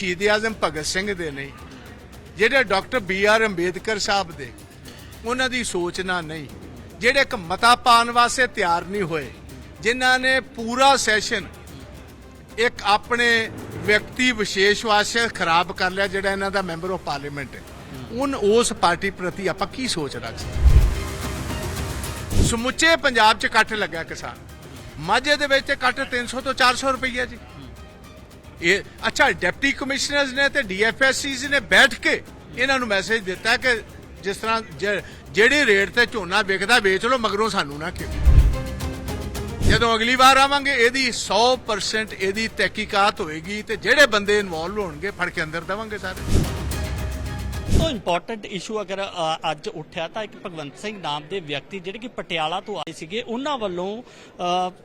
ਸ਼ਹੀਦ ਆਜ਼ਮ ਭਗਤ ਸਿੰਘ ਦੇ ਨਹੀਂ ਜਿਹੜੇ doctor B R Ambedkar Sahib ਦੇ, ਉਹਨਾਂ ਦੀ ਸੋਚ ਨਾਲ ਨਹੀਂ। ਜਿਹੜੇ ਇੱਕ ਮਤਾ ਪਾਉਣ ਵਾਸਤੇ ਤਿਆਰ ਨਹੀਂ ਹੋਏ, ਜਿਨ੍ਹਾਂ ਨੇ ਪੂਰਾ ਸੈਸ਼ਨ ਇੱਕ ਆਪਣੇ ਵਿਅਕਤੀ ਵਿਸ਼ੇਸ਼ ਵਾਸਤੇ ਖਰਾਬ ਕਰ ਲਿਆ, ਜਿਹੜਾ ਇਹਨਾਂ ਦਾ ਮੈਂਬਰ ਆਫ ਪਾਰਲੀਮੈਂਟ ਹੈ। ਉਨ ਉਸ ਪਾਰਟੀ ਪ੍ਰਤੀ ਆਪਾਂ ਕੀ ਸੋਚ ਰੱਖ ਸਕਦੇ ਸਮੁੱਚੇ ਪੰਜਾਬ 'ਚ ਇਕੱਠ ਲੱਗਾ ਕਿਸਾਨ। ਮਾਝੇ ਦੇ ਵਿੱਚ ਤੇ ਇਕੱਠ 300 ਤੋਂ 400 ਰੁਪਈਆ ਜੀ। ਇਹ ਅੱਛਾ, ਡਿਪਟੀ ਕਮਿਸ਼ਨਰਸ ਨੇ ਤੇ ਡੀਐਫਐਸਸੀਜ਼ ਨੇ ਬੈਠ ਕੇ ਇਹਨਾਂ ਨੂੰ ਮੈਸੇਜ ਦਿੱਤਾ ਕਿ ਜਿਸ ਤਰ੍ਹਾਂ ਜ- ਜਿਹੜੇ ਰੇਟ ਤੇ ਝੋਨਾ ਵਿਕਦਾ, ਵੇਚ ਲਓ, ਮਗਰੋਂ ਸਾਨੂੰ ਨਾ ਕਿਉਂ ਜਦੋਂ ਅਗਲੀ ਵਾਰ ਆਵਾਂਗੇ, ਇਹਦੀ 100% ਇਹਦੀ ਤਹਿਕੀਕਾਤ ਹੋਏਗੀ ਤੇ ਜਿਹੜੇ ਬੰਦੇ ਇਨਵੋਲਵ ਹੋਣਗੇ, ਫੜ ਕੇ ਅੰਦਰ ਦੇਵਾਂਗੇ ਸਾਰੇ। ਤੋਂ ਇੰਪੋਰਟੈਂਟ ਇਸ਼ੂ ਅਗਰ ਅੱਜ ਉੱਠਿਆ ਤਾਂ ਇੱਕ ਭਗਵੰਤ ਸਿੰਘ ਨਾਮ ਦੇ ਵਿਅਕਤੀ ਜਿਹੜੇ ਕਿ ਪਟਿਆਲਾ ਤੋਂ ਆਏ ਸੀਗੇ, ਉਹਨਾਂ ਵੱਲੋਂ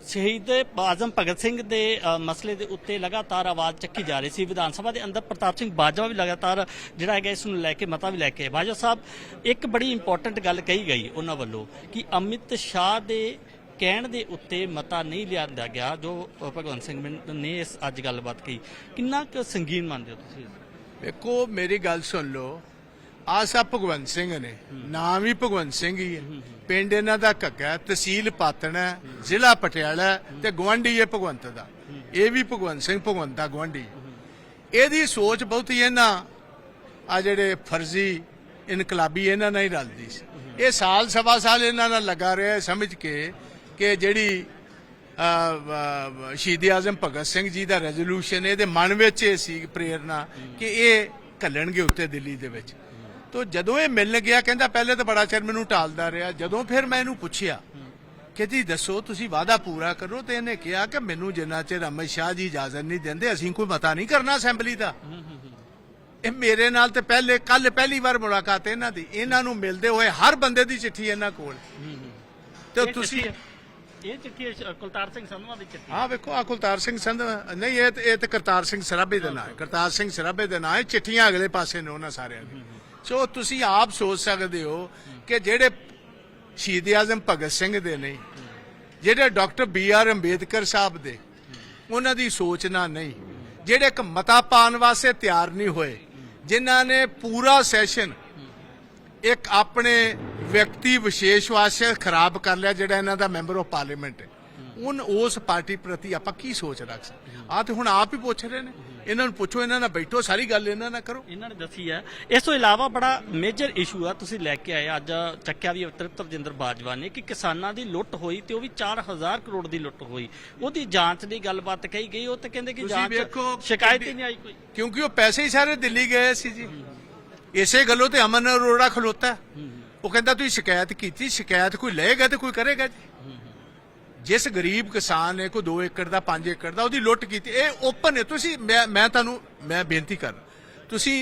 ਸ਼ਹੀਦ ਆਜ਼ਮ ਭਗਤ ਸਿੰਘ ਦੇ ਮਸਲੇ ਦੇ ਉੱਤੇ ਲਗਾਤਾਰ ਆਵਾਜ਼ ਚੱਕੀ ਜਾ ਰਹੀ ਸੀ। ਵਿਧਾਨ ਸਭਾ ਦੇ ਅੰਦਰ ਪ੍ਰਤਾਪ ਸਿੰਘ ਬਾਜਵਾ ਵੀ ਲਗਾਤਾਰ ਜਿਹੜਾ ਹੈਗਾ ਇਸ ਨੂੰ ਲੈ ਕੇ, ਮਤਾ ਵੀ ਲੈ ਕੇ ਬਾਜਵਾ ਸਾਹਿਬ, ਇੱਕ ਬੜੀ ਇੰਪੋਰਟੈਂਟ ਗੱਲ ਕਹੀ ਗਈ ਉਹਨਾਂ ਵੱਲੋਂ ਕਿ ਅਮਿਤ ਸ਼ਾਹ ਦੇ ਕਹਿਣ ਦੇ ਉੱਤੇ ਮਤਾ ਨਹੀਂ ਲਿਆਂਦਾ ਗਿਆ, ਜੋ ਭਗਵੰਤ ਸਿੰਘ ਮਨ- ਨੇ ਇਸ ਅੱਜ ਗੱਲਬਾਤ ਕਹੀ। ਕਿੰਨਾ ਕੁ ਸੰਗੀਨ ਮੰਨਦੇ ਹੋ ਤੁਸੀਂ ਵੇਖੋ, ਮੇਰੀ ਗੱਲ ਸੁਣ ਲਓ। ਆਸਾ ਭਗਵੰਤ ਸਿੰਘ ਨੇ। ਨਾਮ ਵੀ ਭਗਵੰਤ ਸਿੰਘ ਹੀ ਹੈ। ਪਿੰਡ ਇਹਨਾਂ ਦਾ ਘੱਗਾ ਤਹਿਸੀਲ ਪਾਤਣਾ ਹੈ, ਜ਼ਿਲ੍ਹਾ ਪਟਿਆਲਾ ਹੈ ਤੇ ਗਵਾਂਢੀ ਹੈ ਭਗਵੰਤ ਦਾ। ਇਹ ਵੀ ਭਗਵੰਤ ਸਿੰਘ ਭਗਵੰਤ ਦਾ ਗਵਾਂਢੀ ਇਹਦੀ ਸੋਚ ਬਹੁਤੀ ਇਹਨਾਂ ਆ ਜਿਹੜੇ ਫਰਜ਼ੀ ਇਨਕਲਾਬੀ ਇਹਨਾਂ ਨਾਲ ਹੀ ਰਲਦੀ ਸੀ। ਇਹ ਸਾਲ ਸਵਾ ਸਾਲ ਇਹਨਾਂ ਨਾਲ ਲੱਗਾ ਰਿਹਾ ਸਮਝ ਕੇ ਕਿ ਜਿਹੜੀ ਅ, ਸ਼ਹੀਦ ਆਜ਼ਮ ਭਗਤ ਸਿੰਘ ਜੀ ਦਾ ਰੈਜ਼ੋਲੂਸ਼ਨ ਇਹਦੇ ਮਨ ਵਿੱਚ ਇਹ ਸੀ ਪ੍ਰੇਰਨਾ ਕਿ ਇਹ ਘੱਲਣਗੇ ਉੱਤੇ ਦਿੱਲੀ ਦੇ ਵਿੱਚ। ਤੋ ਜਦੋਂ ਇਹ ਮਿਲਣ ਗਿਆ ਕਹਿੰਦਾ ਪਹਿਲੇ ਤਾਂ ਬੜਾ ਚਿਰ ਮੈਨੂੰ ਟਾਲਦਾ ਰਿਹਾ। ਜਦੋਂ ਫਿਰ ਮੈਂ ਇਹਨੂੰ ਪੁੱਛਿਆ ਕਿ ਜੀ ਦੱਸੋ ਤੁਸੀਂ ਵਾਅਦਾ ਪੂਰਾ ਕਰੋ ਤੇ ਇਹਨੇ ਕਿਹਾ ਕਿ ਮੈਨੂੰ ਜਿੰਨਾ ਚਿਰ ਅਮਿਤ ਸ਼ਾਹ ਜੀ ਇਜਾਜ਼ਤ ਨਹੀਂ ਦਿੰਦੇ ਅਸੀਂ ਕੋਈ ਮਤਾ ਨਹੀਂ ਕਰਨਾ ਅਸੈਂਬਲੀ ਦਾ। ਇਹ ਮੇਰੇ ਨਾਲ ਤੇ ਪਹਿਲੇ ਕੱਲ ਪਹਿਲੀ ਵਾਰ ਮੁਲਾਕਾਤ ਇਹਨਾਂ ਦੀ। ਇਹਨਾਂ ਨੂੰ ਮਿਲਦੇ ਹੋਏ ਹਰ ਬੰਦੇ ਦੀ ਚਿੱਠੀ ਇਹਨਾਂ ਕੋਲ। ਤੇ ਤੁਸੀਂ ਇਹ ਚਿੱਠੀ ਕੁਲਤਾਰ ਸਿੰਘ ਸੰਧਵਾ ਦੀ ਚਿੱਠੀ। ਹਾਂ ਵੇਖੋ ਆ ਕੁਲਤਾਰ ਸਿੰਘ ਸੰਧ ਨਹੀਂ ਇਹ ਤੇ ਇਹ ਤੇ ਕਰਤਾਰ ਸਿੰਘ ਸਰਾਭੇ ਦਾ ਨਾਂ ਕਰਤਾਰ ਸਿੰਘ ਸਰਾਭੇ ਦਾ ਨਾਂ ਚਿੱਠੀਆਂ ਅਗਲੇ ਪਾਸੇ ਨੇ ਉਹਨਾਂ ਸਾਰਿਆਂ ਦੀ ਸੋ ਤੁਸੀਂ ਆਪ ਸੋਚ ਸਕਦੇ ਹੋ ਕਿ ਜਿਹੜੇ ਸ਼ਹੀਦ ਆਜ਼ਮ ਭਗਤ ਸਿੰਘ ਦੇ ਨਹੀਂ ਜਿਹੜੇ doctor B R Ambedkar Sahib ਦੇ, ਉਹਨਾਂ ਦੀ ਸੋਚ ਨਾ ਨਹੀਂ। ਜਿਹੜੇ ਇੱਕ ਮਤਾ ਪਾਉਣ ਵਾਸਤੇ ਤਿਆਰ ਨਹੀਂ ਹੋਏ, ਜਿਨ੍ਹਾਂ ਨੇ ਪੂਰਾ ਸੈਸ਼ਨ ਇੱਕ ਆਪਣੇ ਵਿਅਕਤੀ ਵਿਸ਼ੇਸ਼ ਵਾਸਤੇ ਖਰਾਬ ਕਰ ਲਿਆ, ਜਿਹੜਾ ਇਹਨਾਂ ਦਾ ਮੈਂਬਰ ਆਫ ਪਾਰਲੀਮੈਂਟ ਹੈ। ਉਨ ਉਸ ਪਾਰਟੀ ਪ੍ਰਤੀ ਆਪਾਂ ਕੀ ਸੋਚ ਰੱਖ ਸਕਦੇ ਆ ਤੇ ਹੁਣ ਆਪ ਹੀ ਪੁੱਛ ਰਹੇ ਨੇ। ਇਹਨਾਂ ਨੂੰ ਪੁੱਛੋ ਇਹਨਾਂ ਨਾਲ ਬੈਠੋ ਸਾਰੀ ਗੱਲ ਇਹਨਾਂ ਨਾਲ ਕਰੋ। ਇਹਨਾਂ ਨੇ ਦੱਸੀ ਹੈ। ਇਸ ਤੋਂ ਇਲਾਵਾ ਬੜਾ ਮੇਜਰ ਇਸ਼ੂ ਆ ਤੁਸੀਂ ਲੈ ਕੇ ਆਏ ਅੱਜ ਚੱਕਿਆ ਵੀ ਤ੍ਰਿਪਤ ਰਜਿੰਦਰ ਬਾਜਵਾ ਨੇ ਕਿ ਕਿਸਾਨਾਂ ਦੀ ਲੁੱਟ ਹੋਈ ਤੇ ਉਹ ਵੀ 4000 ਕਰੋੜ ਦੀ ਲੁੱਟ ਹੋਈ। ਉਹਦੀ ਜਾਂਚ ਦੀ ਗੱਲਬਾਤ ਕਹੀ ਗਈ ਉਹ ਤੇ ਕਹਿੰਦੇ ਕਿ ਤੁਸੀਂ ਜਾਂਚ ਵੇਖੋ ਸ਼ਿਕਾਇਤ ਹੀ ਨਹੀਂ ਆਈ ਕੋਈ। ਕਿਉਂਕਿ ਉਹ ਪੈਸੇ ਹੀ ਸਾਰੇ ਦਿੱਲੀ ਗਏ ਸੀ ਜੀ। ਇਸੇ ਗੱਲੋਂ ਤੇ ਅਮਨ ਅਰੋੜਾ ਖਲੋਤਾ। ਉਹ ਕਹਿੰਦਾ ਤੁਸੀਂ ਸ਼ਿਕਾਇਤ ਕੀਤੀ ਸ਼ਿਕਾਇਤ ਕੋਈ ਲਏਗਾ ਤੇ ਕੋਈ ਕਰੇਗਾ ਜੀ? ਜਿਸ ਗਰੀਬ ਕਿਸਾਨ ਨੇ ਕੋਈ 2 ਏਕੜ ਦਾ 5 ਏਕੜ ਦਾ ਉਹਦੀ ਲੁੱਟ ਕੀਤੀ, ਇਹ ਓਪਨ ਹੈ ਤੁਸੀਂ, ਮੈਂ ਮੈਂ ਤੁਹਾਨੂੰ, ਮੈਂ ਬੇਨਤੀ ਕਰ, ਤੁਸੀਂ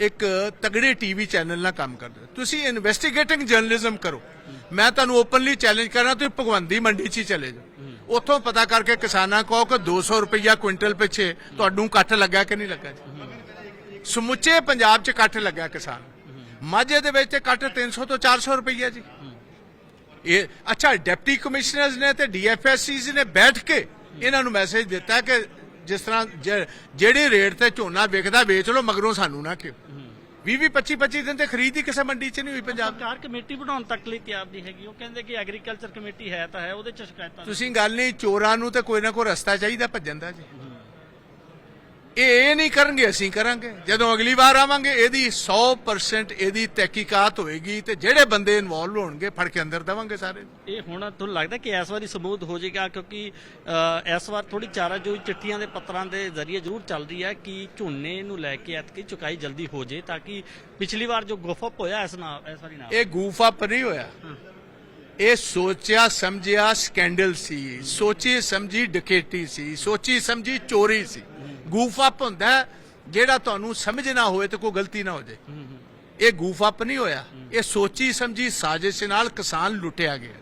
ਇੱਕ ਤਗੜੇ ਟੀਵੀ ਚੈਨਲ ਨਾਲ ਕੰਮ ਕਰਦੇ ਹੋ। ਤੁਸੀਂ ਇਨਵੈਸਟੀਗੇਟਿੰਗ ਜਰਨਲਿਜ਼ਮ ਕਰੋ। ਮੈਂ ਤੁਹਾਨੂੰ ਓਪਨਲੀ ਚੈਲੰਜ ਕਰਾਂ ਤੁਸੀਂ ਭਗਵੰਦੀ ਮੰਡੀ 'ਚ ਹੀ ਚਲੇ ਜਾਓ। ਉੱਥੋਂ ਪਤਾ ਕਰਕੇ ਕਿਸਾਨਾਂ ਕਹੋ ਕਿ 200 ਰੁਪਈਆ ਕੁਇੰਟਲ ਪਿੱਛੇ ਤੁਹਾਨੂੰ ਕੱਟ ਲੱਗਾ ਕਿ ਨਹੀਂ ਲੱਗਾ ਜੀ? ਸਮੁੱਚੇ ਪੰਜਾਬ 'ਚ ਇਕੱਠ ਲੱਗਾ ਕਿਸਾਨ। ਮਾਝੇ ਦੇ ਵਿੱਚ ਤੇ ਕੱਟ 300 ਤੋਂ 400 ਰੁਪਈਆ ਜੀ। ਇਹ ਅੱਛਾ ਡਿਪਟੀ ਕਮਿਸ਼ਨਰਸ ਨੇ ਤੇ ਡੀਐਫਐਸਸੀਜ਼ ਨੇ ਬੈਠ ਕੇ ਇਹਨਾਂ ਨੂੰ ਮੈਸੇਜ ਦਿੱਤਾ ਕਿ ਜਿਸ ਤਰ੍ਹਾਂ ਜਿਹੜੇ ਰੇਟ ਤੇ ਝੋਨਾ ਵਿਕਦਾ ਵੇਚ ਲਓ ਮਗਰੋਂ ਸਾਨੂੰ ਨਾ ਕਿਉਂ। 20 20 25 25 ਦਿਨ ਤੇ ਖਰੀਦ ਹੀ ਕਿਸੇ ਮੰਡੀ 'ਚ ਨਹੀਂ ਹੋਈ ਪੰਜਾਬ। ਸਰਕਾਰ ਕਮੇਟੀ ਬਣਾਉਣ ਤੱਕ ਲਈ ਤਿਆਰ ਨਹੀਂ ਹੈਗੀ। ਉਹ ਕਹਿੰਦੇ ਕਿ ਐਗਰੀਕਲਚਰ ਕਮੇਟੀ ਹੈ ਤਾਂ ਹੈ ਉਹਦੇ ਚ ਸ਼ਿਕਾਇਤਾਂ ਤੁਸੀਂ ਗੱਲ ਨਹੀਂ ਚੋਰਾਂ ਨੂੰ ਤੇ ਕੋਈ ਨਾ ਕੋਈ ਰਸਤਾ ਚਾਹੀਦਾ ਭੱਜਣ ਦਾ ਜੀ। ਇਹ ਇਹ ਨਹੀਂ ਕਰਨਗੇ ਅਸੀਂ ਕਰਾਂਗੇ। ਜਦੋਂ ਅਗਲੀ ਵਾਰ ਆਵਾਂਗੇ ਇਹਦੀ 100% ਇਹਦੀ ਤਹਿਕੀਕਾਤ ਹੋਏਗੀ ਤੇ ਜਿਹੜੇ ਬੰਦੇ ਇਨਵੋਲਵ ਹੋਣਗੇ ਫੜ ਕੇ ਅੰਦਰ ਦੇਵਾਂਗੇ ਸਾਰੇ। ਇਹ ਹੁਣ ਤੁਹਾਨੂੰ ਲੱਗਦਾ ਕਿ ਇਸ ਵਾਰੀ ਸਮੂਥ ਹੋ ਜਾਏਗਾ? ਕਿਉਂਕਿ ਇਸ ਵਾਰ ਥੋੜੀ ਚਾਰਾ ਜੋ ਚਿੱਠੀਆਂ ਦੇ ਪੱਤਰਾਂ ਦੇ ਜ਼ਰੀਏ ਜ਼ਰੂਰ ਚੱਲ ਰਹੀ ਹੈ ਕਿ ਝੋਨੇ ਨੂੰ ਲੈ ਕੇ ਐਤਕੀ ਚੁਕਾਈ ਜਲਦੀ ਹੋ ਜੇ ਤਾਂ ਕਿ ਪਿਛਲੀ ਵਾਰ ਜੋ ਗੁਫਪ ਹੋਇਆ ਇਸ ਨਾਲ ਇਸ ਵਾਰੀ ਨਾ ਇਹ ਗੂਫ ਅਪ ਨਹੀਂ ਹੋਇਆ। ਇਹ ਸੋਚਿਆ ਸਮਝਿਆ ਸਕੈਂਡਲ ਸੀ। ਸੋਚੀ ਸਮਝੀ ਡਕੈਤੀ ਸੀ। ਸੋਚੀ ਸਮਝੀ ਚੋਰੀ ਸੀ। ਗੂਫ ਅਪ ਹੁੰਦਾ ਜਿਹੜਾ ਤੁਹਾਨੂੰ ਸਮਝ ਨਾ ਹੋਵੇ ਤੇ ਕੋਈ ਗਲਤੀ ਨਾ ਹੋ ਜਾਏ। ਇਹ ਗੂਫ ਅਪ ਨਹੀਂ ਹੋਇਆ। ਇਹ ਸੋਚੀ ਸਮਝੀ ਸਾਜ਼ਿਸ਼ ਨਾਲ ਕਿਸਾਨ ਲੁੱਟਿਆ ਗਿਆ।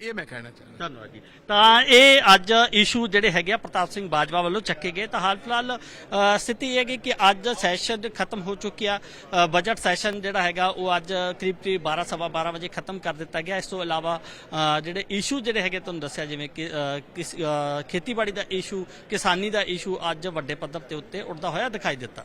ਇਹ ਮੈਂ ਕਹਿਣਾ ਚਾਹੁੰਦਾ। ਧੰਨਵਾਦ ਜੀ। ਤਾਂ ਇਹ ਅੱਜ ਇਸ਼ੂ ਜਿਹੜੇ ਹੈਗੇ ਆ ਪ੍ਰਤਾਪ ਸਿੰਘ ਬਾਜਵਾ ਵੱਲੋਂ ਚੱਕੇ ਗਏ। ਤਾਂ ਹਾਲ ਫਿਲਹਾਲ ਸਥਿਤੀ ਇਹ ਹੈਗੀ ਕਿ ਅੱਜ ਸੈਸ਼ਨ ਖਤਮ ਹੋ ਚੁੱਕਿਆ ਬਜਟ ਸੈਸ਼ਨ ਜਿਹੜਾ ਹੈਗਾ, ਉਹ ਅੱਜ ਕਰੀਬ ਕਰੀਬ 12 ਸਵਾ 12 ਵਜੇ ਖਤਮ ਕਰ ਦਿੱਤਾ ਗਿਆ। ਇਸ ਤੋਂ ਇਲਾਵਾ ਜਿਹੜੇ ਇਸ਼ੂ ਜਿਹੜੇ ਹੈਗੇ ਤੁਹਾਨੂੰ ਦੱਸਿਆ, ਜਿਵੇਂ ਕਿ ਖੇਤੀਬਾੜੀ ਦਾ ਇਸ਼ੂ ਕਿਸਾਨੀ ਦਾ ਇਸ਼ੂ ਅੱਜ ਵੱਡੇ ਪੱਧਰ ਤੇ ਉੱਤੇ ਉੱਠਦਾ ਹੋਇਆ ਦਿਖਾਈ ਦਿੱਤਾ।